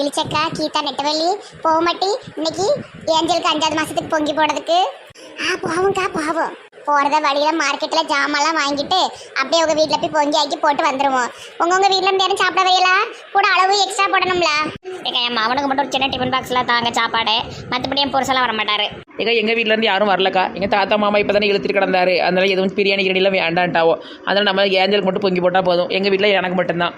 இளிச்சக்கா கீதா நெட்டவள்ளி போகமாட்டி இன்னைக்கு ஏஞ்சலுக்கு அஞ்சாவது மாதத்துக்கு பொங்கி போடுறதுக்கு. ஆ போவோம்க்கா போவோம். போகிறத வழியில் மார்க்கெட்டில் ஜாமான்லாம் வாங்கிட்டு அப்படியே உங்கள் வீட்டில் போய் பொங்கி ஆக்கி போட்டு வந்துடுவோம் உங்கள் உங்கள் வீட்டில் இருந்து யாரும் சாப்பிட வையலா? கூட அளவு எக்ஸ்ட்ரா போடணும்ல? ஏங்க என் மாவனுக்கு மட்டும் ஒரு சின்ன டிஃபன் பாக்ஸில் தாங்க சாப்பாடு. மற்றபடி என் புருஷெல்லாம் வர மாட்டார் ஏங்க எங்கள் வீட்டிலேருந்து யாரும் வரலக்கா. எங்கள் தாத்தா மாமா இப்போ தானே இழுத்துட்டு கிடந்தாரு. அதனால எதுவும் பிரியாணி கிரியாணிலாம் வேண்டான்ட்டாவோ. அதனால் நம்ம ஏஞ்சலுக்கு மட்டும் பொங்கி போட்டால் போதும். எங்கள் வீட்டில் எனக்கு மட்டும்தான்.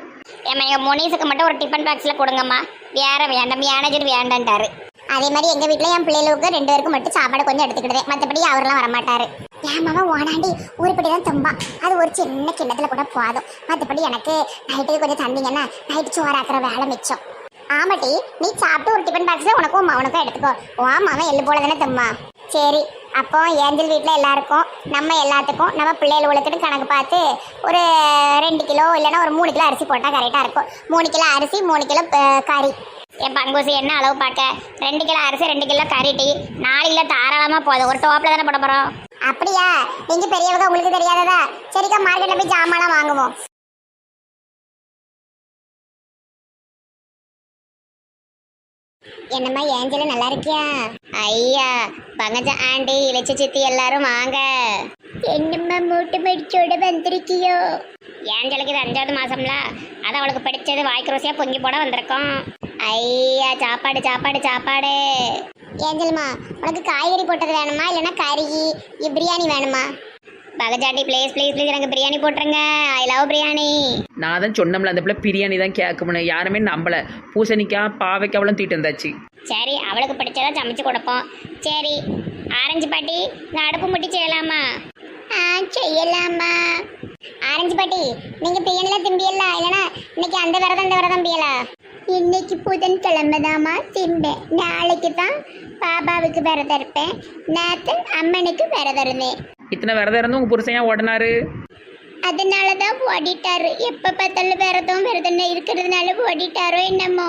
ஏமா எங்கள் முனீஸுக்கு மட்டும் ஒரு டிஃபன் பாக்ஸில் கொடுங்கம்மா. வேற வேண்டாம் மேனேஜர் வேண்டான்ட்டாரு. அதே மாதிரி எங்கள் வீட்டில் என் பிள்ளைகளுக்கு ரெண்டு பேருக்கு மட்டும் சாப்பாடு கொஞ்சம் எடுத்துக்கிடுது மற்றபடி அவரெல்லாம் வரமாட்டார். என் மாமா ஓனாண்டி ஊருப்படி தான் தும்பா. அது ஒரு சின்ன கிண்ணத்தில் கூட போதும். மற்றபடி எனக்கு நைட்டுக்கு கொஞ்சம் தந்தீங்கன்னா நைட்டு சோறாக்குற வேலை மிச்சம். ஆமாட்டி நீ சாப்பிட்டு ஒரு டிஃபன் பாக்ஸில் உனக்கும் உனக்கும் எடுத்துக்கோ. ஓ மாமா எள்ளு போல தானே தும்மா. சரி அப்போ ஏஞ்சல் வீட்டில் எல்லாருக்கும் நம்ம எல்லாத்துக்கும் நம்ம பிள்ளைகள் பிள்ளைகளுக்குன்னு கணக்கு பார்த்து ஒரு ரெண்டு கிலோ இல்லைன்னா ஒரு மூணு கிலோ அரிசி போட்டால் கரெக்டாக இருக்கும். மூணு கிலோ அரிசி மூணு கிலோ கறி. என் பங்குசி என்ன அளவு பார்க்க? ரெண்டு கிலோ அரிசி ரெண்டு கிலோ கறி டீ. நாலு கிலோ தாராளமாக போதும். ஒரு டோப்பில் தானே போட போகிறோம் அப்படியா? நீங்கள் பெரியவங்க உங்களுக்கு தெரியாததா? சரிக்கா மார்க்கெட்டில் போய் ஜாமான்லாம் வாங்குவோம். என்னம்மா ஏஞ்சல நல்லா இருக்கியா? ஐயா பங்கஜ ஆண்டி இளைச்ச சித்தி எல்லாரும் வாங்க. என்னம்மா மூட்டு மடிச்சோட வந்திருக்கியோ? ஏஞ்சலுக்கு இது அஞ்சாவது மாசம்ல. அது அவளுக்கு பிடிச்சது வாய்க்கு ருசியாக பொங்கி போட வந்திருக்கோம். ஐயா சாப்பாடு சாப்பாடு சாப்பாடு. ஏஞ்சல்மா உனக்கு காய்கறி போட்டது வேணுமா? இல்லைன்னா கறி பிரியாணி வேணுமா? பகஜாட்டி ப்ளீஸ் ப்ளீஸ் ப்ளீஸ் எனக்கு பிரியாணி போட்டுருங்க. I love biryani. நான் தான் சொன்னோம்ல அந்த பிள்ளை பிரியாணி தான் கேட்கணும் யாருமே நம்பலை. பூசணிக்காய் பாவைக்காவெல்லாம் தூக்கிட்டு வந்தாச்சு. சரி அவளுக்கு பிடிச்சதை சமைச்சு கொடுப்போம். சரி ஆரஞ்சு பாட்டி இந்த அடுப்பு முட்டி செய்யலாமா? ஆ செய்யலாமா? ஆரஞ்சு பாட்டி நீங்க பிரியாணில திம்பியல்ல? இல்லனா இன்னைக்கு அந்த விரதம் இந்த விரதம் பியலா இன்னைக்கு புதன் கிழமைதாமா திம்பேன் நாளைக்கு தான் பாபாவுக்கு விரதம் இருப்பேன். நேத்து அம்மனுக்கு விரதம் இருந்தேன். இத்தனை விரதம் இருந்து உங்க புருஷன் ஏன் ஓடினாரு? அதனால தான் ஓடிட்டாரு. எப்ப பார்த்தாலும் விரதம் விரதம் இருக்கிறதுனால ஓடிட்டாரோ என்னமோ.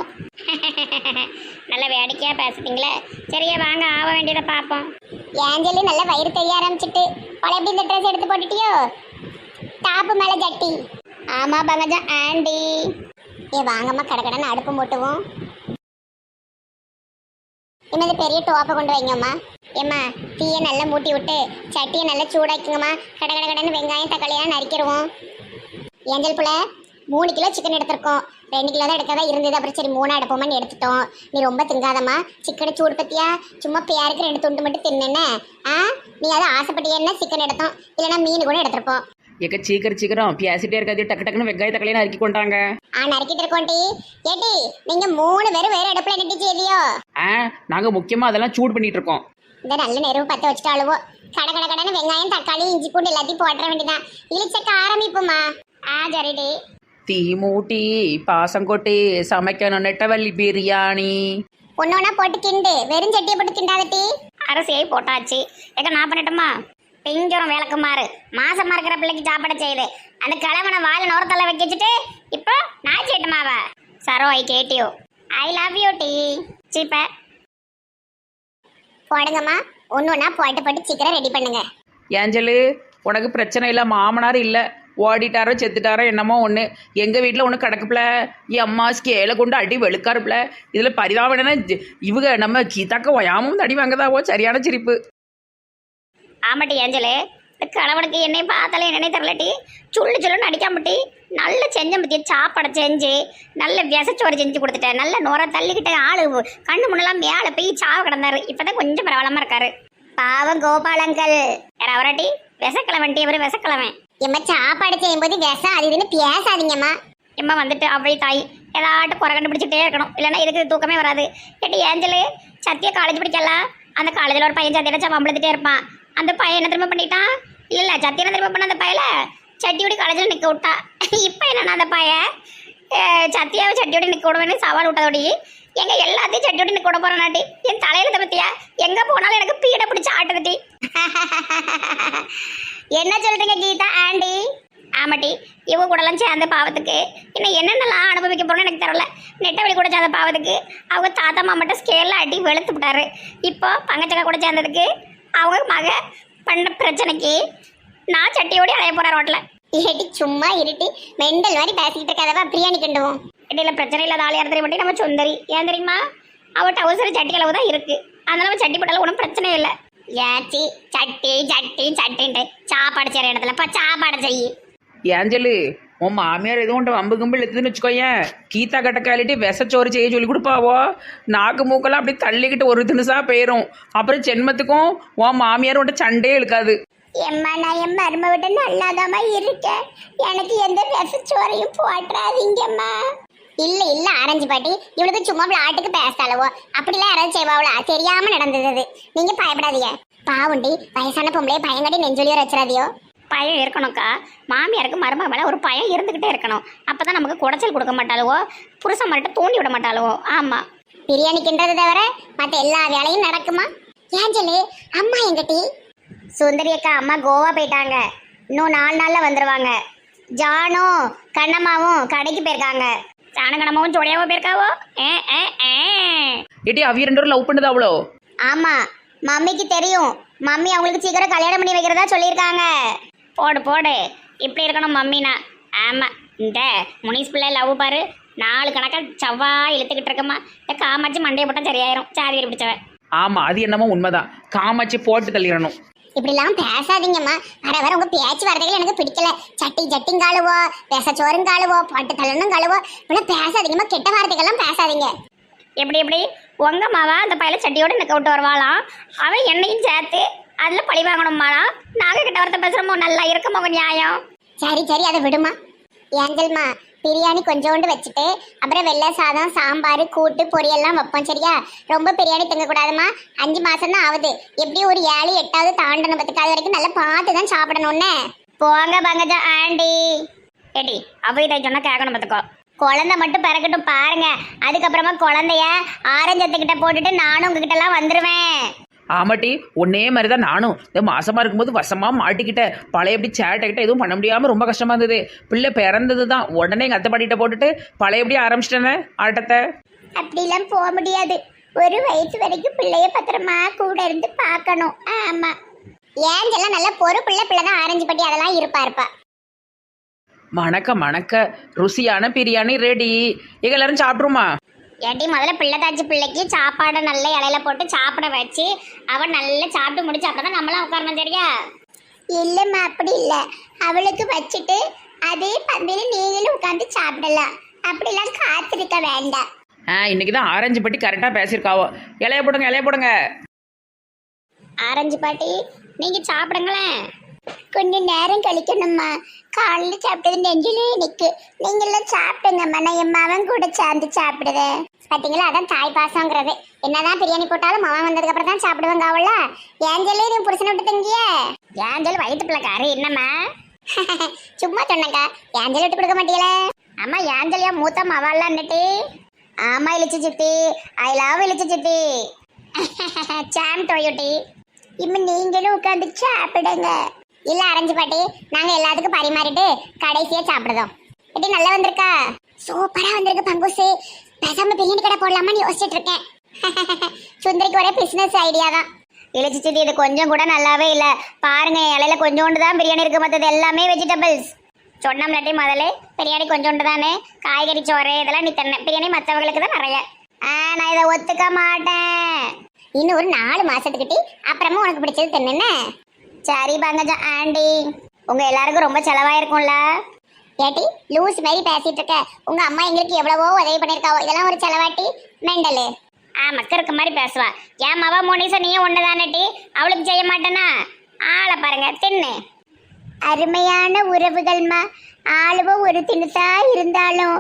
நல்ல வேடிக்கையாக பேசுறீங்களே. சரியா வாங்க ஆக வேண்டியதை பார்ப்போம். ஏஞ்சலி நல்ல வயிறு தெரிய ஆரம்பிச்சிட்டு. பழைய எப்படி இந்த ட்ரெஸ் எடுத்து போட்டுட்டியோ? டாப்பு மேல ஜட்டி. ஆமா பங்கஜம் ஆண்டி. ஏ வாங்கம்மா கடை கடன் அடுப்பு மூட்டுவோம். என்னது பெரிய டோப்பை கொண்டு வைங்கம்மா? ஏம்மா தீயை நல்லா மூட்டி விட்டு சட்டியை நல்லா சூடாக்கிங்கம்மா. கட கட கடன்னு வெங்காயம் தக்காளியெல்லாம் நறுக்கிடுவோம். ஏஞ்சல் புள்ள மூணு கிலோ சிக்கன் எடுத்திருக்கோம். ரெண்டு கிலோ தான் எடுக்கதா இருந்தது. அப்புறம் சரி மூணாக எடுப்போமான்னு எடுத்துட்டோம். நீ ரொம்ப திங்காதம்மா. சிக்கனை சூடு பற்றியா சும்மா பேருக்கு ரெண்டு துண்டு மட்டும் தின்னுன்னு ஆ? நீ அதை ஆசைப்பட்டியன்னா சிக்கன் எடுத்தோம். இல்லைன்னா மீன் கூட எடுத்திருப்போம். ஏக்க சீக்கிரம் சீக்கிரம் பேசிட்டே இருக்காது டக்கு டக்குன்னு வெங்காய தக்காளியை நறுக்கி கொண்டாங்க. ஆ நறுக்கிட்டு இருக்கோண்டி ஏட்டி நீங்க மூணு பேரும் வேற அடுப்புல நெட்டி செய்யலையோ? ஆ நாங்கள் முக்கியமாக அதெல்லாம் சூடு பண்ணிட்டு இருக்கோம். இந்த நல்ல நெருவு பத்த வச்சுட்டு அழுவோ. கட கட கடன்னு வெங்காயம் தக்காளி இஞ்சி பூண்டு எல்லாத்தையும் போட்டுற வேண்டியதான் இழிச்சக்க ஆரம்பிப்போமா? ஆ சரிடி. தீ மூட்டி பாசம் கொட்டி சமைக்கணும் நெட்டவள்ளி பிரியாணி. ஒன்றா போட்டு கிண்டு. வெறும் சட்டியை போட்டு கிண்டாதட்டி அரிசியை போட்டாச்சு. ஏக்க நான் பண்ணட்டுமா? பிஞ்சோரம் விளக்குமாறு மாசமா இருக்கிற பிள்ளைக்கு சாப்பாடு செய்யுது அந்த கிழவனை வாயில நோரத்தள்ள வைக்க வச்சுட்டு இப்போ நான் செய்யட்டுமாவ சரோ ஐ கேட்டியோ ஐ லவ் யூ டி சீப்ப. போடுங்கம்மா. ஒன்று ஒன்றா போட்டு போட்டு சீக்கிரம் ரெடி பண்ணுங்க. ஏஞ்சலு உனக்கு பிரச்சனை இல்லை மாமனார் இல்லை. ஓடிட்டாரோ செத்துட்டாரோ என்னமோ ஒன்று எங்கள் வீட்டில் ஒன்று கிடக்குப்புல. என் அம்மா ஏழை கொண்டு அடி வெளுக்காருப்ல இதில் பரிதாபம்னா இவங்க நம்ம கீதாக்க ஒயாமும் அடி வாங்கதாவோ சரியான சிரிப்பு. ஆமாட்டி ஏஞ்சலு இந்த கணவனுக்கு என்னை பார்த்தாலே என்னன்னே தெரிலட்டி சுள்ளு சுள்ளுன்னு அடிக்காமட்டி நல்ல செஞ்ச பத்திய சாப்பாடை செஞ்சு நல்ல விசச்சோறு செஞ்சு கொடுத்துட்டேன். நல்ல நுர தள்ளிக்கிட்ட ஆளு கண்ணு முன்னெல்லாம் மேலே போய் சாவ கிடந்தாரு. இப்பதான் கொஞ்சம் பரவலமா இருக்காரு. பாவம் கோபாலங்கள். வேற அவராட்டி விசக்கிழவன் டி அவரு விசக்கிழவன். எம்மா சாப்பாடு செய்யும்போது விஷம் அது இதுன்னு பேசாதீங்கம்மா. எம்மா வந்துட்டு அவ்வளி தாய். ஏதாட்டும் குறை கண்டுபிடிச்சிட்டே இருக்கணும். இல்லைன்னா இதுக்கு தூக்கமே வராது. கேட்டு ஏஞ்சலு சத்திய காலேஜ் படிக்கலாம் அந்த காலேஜில் ஒரு பையன் சத்தியான சம்பளத்துட்டே இருப்பான். அந்த பையன் என்ன திரும்ப பண்ணிட்டான் இல்லை இல்லை சத்தியான திரும்ப பண்ண அந்த பையல சட்டியோடி காலேஜில் நிற்க விட்டா. இப்போ என்னன்னா அந்த பையன்? சத்தியாவை சட்டியோடி நிற்க விடுவேன்னு சவால் விட்டதோடி. எங்க எல்லாத்தையும் சட்டியோடி நிற்க விட போறேன் என் தலையில இதை பத்தியா? எங்க போனாலும் எனக்கு பீடை பிடிச்சி ஆட்டுறதி என்ன சொல்றீங்க கீதா ஆண்டி? ஆமாட்டி இவங்க கூடலாம் சேர்ந்த பாவத்துக்கு. இன்னும் என்னென்னலாம் அனுபவிக்க போகிறோன்னு எனக்கு தெரில நெட்டவழி கூட சேர்ந்த பாவத்துக்கு. அவங்க தாத்தா மாமாட்ட ஸ்கேலில் அடி வெளுத்து விட்டாரு. இப்போ பங்கச்சக்கா கூட சேர்ந்ததுக்கு அவங்க மக பண்ண பிரச்சனைக்கு நான் சட்டியோடி அலைய போறேன் ரோட்டில் ஏடி சும்மா இருட்டி மெண்டல் மாதிரி பேசிக்கிட்டு இருக்காதவா? பிரியாணி கிண்டுவோம். இடையில பிரச்சனை இல்லாத ஆள் யார் தெரியுமா? நம்ம சுந்தரி. ஏன் தெரியுமா? அவ டவுசர் சட்டி அளவு தான் இருக்கு. அதனால அவன் சட்டி போட்டாலும் ஒன்றும் பிரச்சனை இல்லை. ஏச்சி சட்டி சட்டி சட்டின்ட்டு சாப்பாடு செய்கிற இடத்துல. இப்போ சாப்பாடு செய் ஏஞ்சலு உன் மாமியார் எதுவும் உன்ட்ட வம்பு கும்பல் எடுத்துன்னு வச்சுக்கோயேன் கீதா கட்ட விசச்சோறு செய்ய சொல்லி கொடுப்பாவோ? நாக்கு மூக்கெல்லாம் அப்படி தள்ளிக்கிட்டு ஒரு தினுசா போயிடும் அப்புறம் ஜென்மத்துக்கும் உன் மாமியார் உன்ட்ட சண்டே இழுக்காது. எம்மா நான் என் மரும விட்டு நல்லாதாம்மா இருக்கேன். எனக்கு எந்த விசச்சோறையும் போட்டுறாதீங்கம்மா இல்ல இல்ல ஆரஞ்சு பாட்டி. இவளுக்கு சும்மா விளையாட்டுக்கு பேசலவோ அப்படிலாம் யாராவது செய்வாவளா? தெரியாம நடந்தது நீங்க பயப்படாதீங்க. பாவுண்டி வயசான பொம்பளைய பயங்கடி நெஞ்சொலியோ வச்சிடாதியோ. பயம் இருக்கணும்க்கா. மாமியாருக்கு மருமக மேலே ஒரு பயம் இருந்துக்கிட்டே இருக்கணும். அப்போ தான் நமக்கு குடைச்சல் கொடுக்க மாட்டாளுவோ புருஷன் மட்டும் தூண்டி விட மாட்டாளுவோ. ஆமாம் பிரியாணி கிண்டது தவிர மத்த எல்லா வேலையும் நடக்குமா? ஏஞ்சலு அம்மா எங்கட்டி சுந்தரி அக்கா அம்மா கோவா போயிட்டாங்க. இன்னும் நாலு நாளில் வந்துடுவாங்க ஜானும் கண்ணம்மாவும் கடைக்கு போயிருக்காங்க. ஜானும் கண்ணம்மாவும் ஜோடியாவோ போயிருக்காவோ? ஏ ஏ ஏ. ஏட்டி அவிய ரெண்டு பேரும் லவ் பண்ணுது அவ்வளோ ஆமாம் மம்மிக்கு தெரியும். மம்மி அவங்களுக்கு சீக்கிரம் கல்யாணம் பண்ணி வைக்கிறதா சொல்லியிருக்காங்க. போடு போடு. இப்படி இருக்கணும் மம்மினா. ஆமாம் இந்த முனிஸ் பிள்ளை லவ் பாரு. நாலு கணக்காக செவ்வா இழுத்துக்கிட்டு இருக்கம்மா இந்த காமாச்சி மண்டையை போட்டால் சரியாயிரும். சாதி பிடிச்சவன். ஆமாம் அது என்னமோ உண்மைதான். காமாச்சி போட்டு தள்ளிடணும். இப்படிலாம் பேசாதீங்கம்மா. வர வர உங்க பேச்சு வார்த்தைகள் எனக்கு பிடிக்கல. சட்டி சட்டிங் காலுவோ பேசச்சோறும் காலுவோ பட்டு தள்ளனும் காலுவோ இப்படிலாம் பேசாதீங்கம்மா. கெட்ட வார்த்தைகள்லாம் பேசாதீங்க. எப்படி எப்படி? உங்க மாவா அந்த பையில சட்டியோட நிற்க விட்டு வருவாளாம். அவன் என்னையும் சேர்த்து அதில் பழி வாங்கணுமாலாம் நாங்கள் கிட்ட வார்த்தை பேசுகிறோமோ நல்லா இருக்குமோ நியாயம்? சரி சரி அதை விடுமா. ஏஞ்சல்மா பிரியாணி கொஞ்சோண்டு வச்சுட்டு அப்புறம் வெள்ளை சாதம் சாம்பார் கூட்டு பொரியெல்லாம் வைப்போம் சரியா? ரொம்ப பிரியாணி திங்கக்கூடாதுமா. அஞ்சு மாசம் தான் ஆகுது. எப்படி ஒரு ஏழு எட்டாவது தாண்டணும் பத்துக்கு அது வரைக்கும் நல்லா பார்த்து தான் சாப்பிடணும்னு போங்க பங்கஜா ஆண்டி. ஏடி இதை சொன்னா கேட்கணும் பார்த்துக்கோ. குழந்தை மட்டும் பிறக்கட்டும் பாருங்க. அதுக்கப்புறமா குழந்தைய ஆரஞ்சத்துக்கிட்ட போட்டுட்டு நானும் உங்ககிட்ட எல்லாம் வந்துருவேன். ஆமாட்டி ஒன்னே மாதிரி தான் நானும். இந்த மாசமா இருக்கும்போது வசமாக மாட்டிக்கிட்டேன் பழையபடி சேட்டைக்கிட்ட எதுவும் பண்ண முடியாமல் ரொம்ப கஷ்டமா இருந்தது. பிள்ளை பிறந்தது தான் உடனே எங்கள் அத்தை பாட்டிகிட்ட போட்டுட்டு பழையபடி ஆரம்பிச்சிட்டேனே ஆட்டத்தை. அப்படிலாம் போக முடியாது. ஒரு வயசு வரைக்கும் பிள்ளைய பத்திரமா கூட இருந்து பார்க்கணும். ஆமா. ஏஞ்செல்லாம் நல்ல பொறுப்புள்ள பிள்ளை தான் ஆரஞ்சு பட்டி அதெல்லாம் இருப்பா இருப்பா மணக்க மணக்க ருசியான பிரியாணி ரெடி எல்லாரும் சாப்பிட்ருமா? ஏட்டி முதல்ல பிள்ளை தாச்சி பிள்ளைக்கு சாப்பாடை நல்ல இலையில போட்டு சாப்பிட வச்சு அவன் நல்லா சாப்பிட்டு முடிச்சு அப்புறம் தான் நம்மளாம் உட்காரணும் சரியா இல்லம்மா அப்படி இல்ல. அவளுக்கு வச்சுட்டு அதே பந்தியில நீங்களும் உட்காந்து சாப்பிடலாம். அப்படிலாம் காத்திருக்க வேண்டாம். ஆ இன்னைக்கு தான் ஆரஞ்சு பட்டி கரெக்டாக பேசியிருக்காவோ. இலைய போடுங்க இலைய போடுங்க. ஆரஞ்சு பாட்டி நீங்க சாப்பிடுங்களேன். கொஞ்சம் நேரம் கழிக்கணும்மா. காலையில் சாப்பிட்டது நெஞ்சிலே நிற்கு நீங்களும் சாப்பிடுங்கம்மா. நான் என் மவன் கூட சேர்ந்து சாப்பிடுவேன் பார்த்தீங்களா அதான் தாய் பாசங்கிறது என்னதான் பிரியாணி போட்டாலும் மகன் வந்ததுக்கு அப்புறம் தான் சாப்பிடுவாங்க அவள. ஏஞ்சலே நீ புருஷனை விட்டு தங்கிய? ஏஞ்சல் வயிற்று பிள்ளைக்காரு என்னம்மா? சும்மா சொன்னக்கா ஏஞ்சல் விட்டு கொடுக்க மாட்டீங்களே? அம்மா ஏஞ்சலியா மூத்த மவாள்லான்னுட்டு ஆமா இழிச்சு சித்தி. ஐ லவ் இழிச்சு சித்தி. சாம் டொயோட்டி. இம்ம நீங்களும் உட்காந்து சாப்பிடுங்க. இல்ல அரைஞ்சு பாட்டி. நாங்க எல்லாத்துக்கும் பரிமாறிட்டு கடைசியா சாப்பிடுதோம் எப்படி நல்லா வந்திருக்கா? சூப்பரா வந்திருக்கு பங்குசு. பேசாம பிரியாணி கடை போடலாமான்னு யோசிச்சுட்டு இருக்கேன். சுந்தரிக்கு ஒரே பிசினஸ் ஐடியா தான். இழிச்சு சித்தி இது கொஞ்சம் கூட நல்லாவே இல்லை. பாருங்க இலையில கொஞ்சோண்டு தான் பிரியாணி இருக்கு. மற்றது எல்லாமே வெஜிடபிள்ஸ் சொன்னம்லாட்டி முதல்ல பிரியாணி கொஞ்சோண்டு தானே. காய்கறி சோறு இதெல்லாம் நீ தண்ண பிரியாணி மற்றவங்களுக்கு தான் நிறைய. ஆ, நான் இதை ஒத்துக்க மாட்டேன். இன்னும் ஒரு நாலு மாசத்துக்கிட்டி அப்புறமா உனக்கு பிடிச்சது தின்னுன்னு. சரி பங்கஜா ஆண்டி. உங்க எல்லாருக்கும் ரொம்ப செலவாயிருக்கும்ல? ஏட்டி லூஸ் மாதிரி பேசிட்டு இருக்க. உங்க அம்மா எங்களுக்கு எவ்வளவோ உதவி பண்ணிருக்காவோ இதெல்லாம் ஒரு செலவாட்டி மெண்டலு. ஆ மக்கருக்கு மாதிரி பேசுவா. என் மவ மோனிசா நீயும் ஒண்ணுதானட்டி அவளுக்கு செய்ய மாட்டேனா? ஆளை பாருங்க தின்னு. அருமையான உறவுகள்மா ஆளுவோ ஒரு திணுசா இருந்தாலும்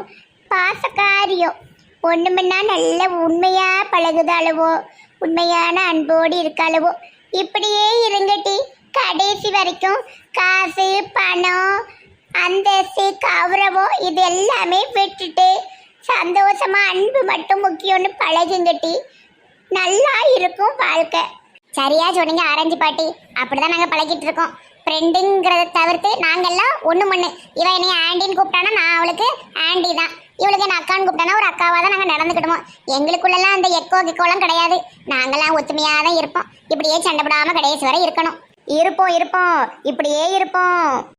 பாசக்காரியம். ஒண்ணுமுன்னா நல்ல உண்மையா பழகுதாளவோ. உண்மையான அன்போடு இருக்காளவோ. இப்படியே இருங்கட்டி கடைசி வரைக்கும் காசு பணம் அந்தஸ்து கௌரவம் இது எல்லாமே விட்டுட்டு சந்தோஷமா அன்பு மட்டும் முக்கியம்னு பழகுங்கட்டி நல்லா இருக்கும் வாழ்க்கை. சரியா சொன்னீங்க ஆரஞ்சு பாட்டி. அப்படிதான் நாங்க பழகிட்டு இருக்கோம். ஃப்ரெண்டுங்கிறத தவிர்த்து நாங்கள்லாம் ஒன்று மண்ணு. இவன் என்னை ஆண்டின்னு கூப்பிட்டானா நான் அவளுக்கு ஆண்டி தான். இவளுக்கு என்ன அக்கான்னு கூப்பிட்டானா ஒரு அக்காவாக தான் நாங்கள் நடந்துக்கிடுவோம். எங்களுக்குள்ளெல்லாம் அந்த எக்கோ கிக்கோலாம் கிடையாது. நாங்களாம் ஒத்துமையாக தான் இருப்போம். இப்படியே சண்டை கடைசி வரை இருக்கணும். இருப்போம் இருப்போம். இப்படியே இருப்போம்.